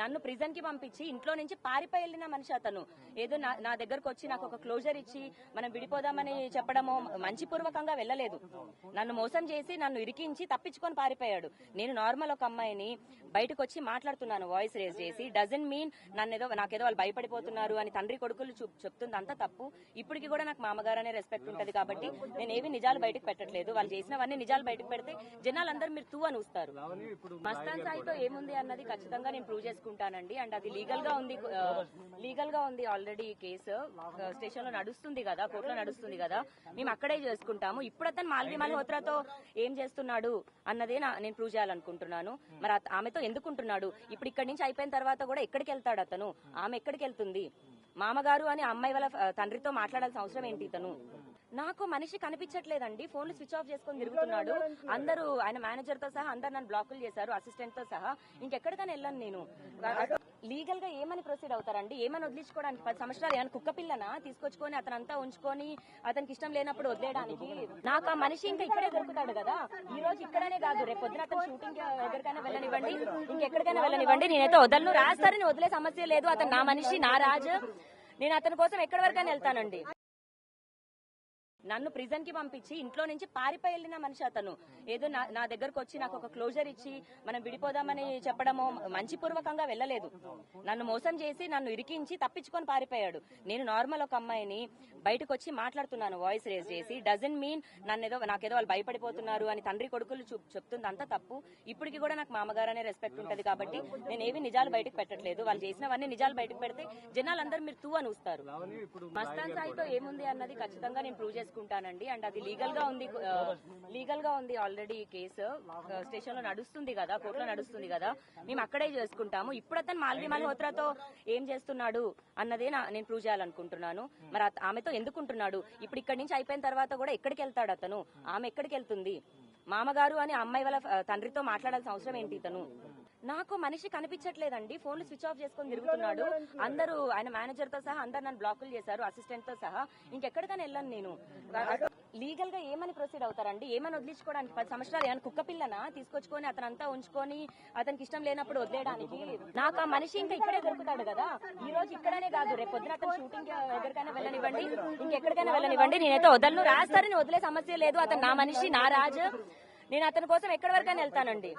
నన్ను ప్రిజన్కి పంపించి ఇంట్లో నుంచి పారిపోయి వెళ్ళిన మనిషి అతను. ఏదో నా దగ్గరకు వచ్చి నాకు ఒక క్లోజర్ ఇచ్చి మనం విడిపోదామని చెప్పడమో మంచి పూర్వకంగా వెళ్ళలేదు. నన్ను మోసం చేసి నన్ను ఇరికించి తప్పించుకొని పారిపోయాడు. నేను నార్మల్ ఒక అమ్మాయిని బయటకు వచ్చి మాట్లాడుతున్నాను వాయిస్ రేజ్ చేసి. డజన్ మీన్ నన్ను ఏదో నాకేదో వాళ్ళు భయపడిపోతున్నారు అని తండ్రి కొడుకులు చెప్తుంది. అంతా తప్పు. ఇప్పటికి కూడా నాకు మామగారు అనే రెస్పెక్ట్ ఉంటది కాబట్టి నేను ఏవి నిజాలు బయటకు పెట్టట్లేదు. వాళ్ళు చేసినవన్నీ నిజాలు బయటకు పెడితే జనాలందరూ మీరు తూ అని ఊస్తారు మస్తాన్ సాయితో ఏముంది అన్నది ఖచ్చితంగా నేను ప్రూవ్ చేసుకుంటానండి అండ్ అది లీగల్గా ఉంది లీగల్గా ఉంది ఆల్రెడీ కేసు. స్టేషన్లో నడుస్తుంది కదా కోర్టులో నడుస్తుంది కదా. మేము అక్కడే చేసుకుంటాము. ఇప్పుడు అతను మాల్వి మల్హోత్రాతో ఏం చేస్తున్నాడు అన్నదే నా- నేను ప్రూవ్ చేయాలనుకుంటున్నాను. మరి ఆమెతో ఎందుకుంటున్నాడు? ఇప్పుడు ఇక్కడి నుంచి అయిపోయిన తర్వాత కూడా ఎక్కడికి వెళ్తాడు అతను? ఆమె ఎక్కడికి వెళ్తుంది? మామగారు అని అమ్మాయి వాళ్ళ తండ్రితో మాట్లాడాల్సిన అవసరం ఏంటి ఇతను? నాకు మనిషి కనిపించట్లేదండి. ఫోన్లు స్విచ్ ఆఫ్ చేసుకొని తిరుగుతున్నాడు. అందరూ ఆయన మేనేజర్తో సహా అందరు నన్ను బ్లాకులు చేశారు అసిస్టెంట్తో సహా. ఇంకెక్కడికైనా వెళ్ళను నేను. లీగల్గా ఏమని ప్రొసీడ్ అవుతారండి? ఏమని వదిలించుకోవడానికి? పది సంవత్సరాలు ఏమైనా కుక్క పిల్లనా? తీసుకొచ్చుకొని అతనంతా ఉంచుకొని అతనికి ఇష్టం లేనప్పుడు వదిలేయడానికి? నాకు ఆ మనిషి ఇంకా ఇక్కడే దొరుకుతాడు కదా. ఈ రోజు ఇక్కడనే కాదు రేపు పొద్దున అతను షూటింగ్ ఎక్కడికైనా వెళ్ళనివ్వండి. ఇంకెక్కడికైనా వెళ్ళనివ్వండి. నేనైతే వదలను. రాస్తారని వదిలే సమస్య లేదు. అతను నా మనిషి నా రాజు. నేను అతని కోసం ఎక్కడి వరకైనా వెళ్తానండి. నన్ను ప్రిజన్కి పంపించి ఇంట్లో నుంచి పారిపోయి వెళ్ళిన మనిషి అతను. ఏదో నా దగ్గరకు వచ్చి నాకు ఒక క్లోజర్ ఇచ్చి మనం విడిపోదామని చెప్పడమో మంచి పూర్వకంగా వెళ్ళలేదు. నన్ను మోసం చేసి నన్ను ఇరికించి తప్పించుకొని పారిపోయాడు. నేను నార్మల్ ఒక అమ్మాయిని బయటకు వచ్చి మాట్లాడుతున్నాను వాయిస్ రేజ్ చేసి. డజన్ మీన్ నన్ను ఏదో నాకేదో వాళ్ళు భయపడిపోతున్నారు అని తండ్రి కొడుకులు చెప్తుంది అంతా తప్పు. ఇప్పటికి కూడా నాకు మామగారు అనే రెస్పెక్ట్ ఉంటది కాబట్టి నేను ఏవి నిజాలు బయటకు పెట్టట్లేదు. వాళ్ళు చేసినవన్నీ నిజాలు బయటకు పెడితే జనాలందరూ మీరు తూ అని ఊస్తారు మస్తాన్ సాయితో ఏముంది అన్నది ఖచ్చితంగా నేను ప్రూవ్ చేసుకుంటానండి అండ్ అది లీగల్గా ఉంది లీగల్గా ఉంది ఆల్రెడీ కేసు. స్టేషన్లో నడుస్తుంది కదా కోర్టులో నడుస్తుంది కదా. మేము అక్కడే చేసుకుంటాము. ఇప్పుడు అతను మాల్వి మల్హోత్రాతో ఏం చేస్తున్నాడు అన్నదే నా- నేను ప్రూవ్ చేయాలనుకుంటున్నాను. మరి ఆమెతో ఎందుకుంటున్నాడు? ఇప్పుడు ఇక్కడి నుంచి అయిపోయిన తర్వాత కూడా ఎక్కడికి వెళ్తాడు అతను? ఆమె ఎక్కడికి వెళ్తుంది? మామగారు అని అమ్మాయి వాళ్ళ తండ్రితో మాట్లాడాల్సిన అవసరం ఏంటి ఇతను? నాకు మనిషి కనిపించట్లేదండి. ఫోన్లు స్విచ్ ఆఫ్ చేసుకొని తిరుగుతున్నాడు. అందరూ ఆయన మేనేజర్తో సహా అందరు నన్ను బ్లాకులు చేశారు అసిస్టెంట్తో సహా. ఇంకెక్కడికైనా వెళ్ళను నేను. లీగల్గా ఏమని ప్రొసీడ్ అవుతారండి? ఏమని వదిలించుకోవడానికి? పది సంవత్సరాలు ఏమైనా కుక్క పిల్లనా? తీసుకొచ్చుకొని అతనంతా ఉంచుకొని అతనికి ఇష్టం లేనప్పుడు వదిలేయడానికి? నాకు ఆ మనిషి ఇంకా ఇక్కడే దొరుకుతాడు కదా. ఈ రోజు ఇక్కడనే కాదు. రేపు పొద్దున అతను షూటింగ్ ఎక్కడికైనా వెళ్ళనివ్వండి. ఇంకెక్కడికైనా వెళ్ళనివ్వండి. నేనైతే వదలను. రాస్తారని వదిలే సమస్య లేదు. అతను నా మనిషి నా రాజు. నేను అతని కోసం ఎక్కడి వరకైనా వెళ్తానండి.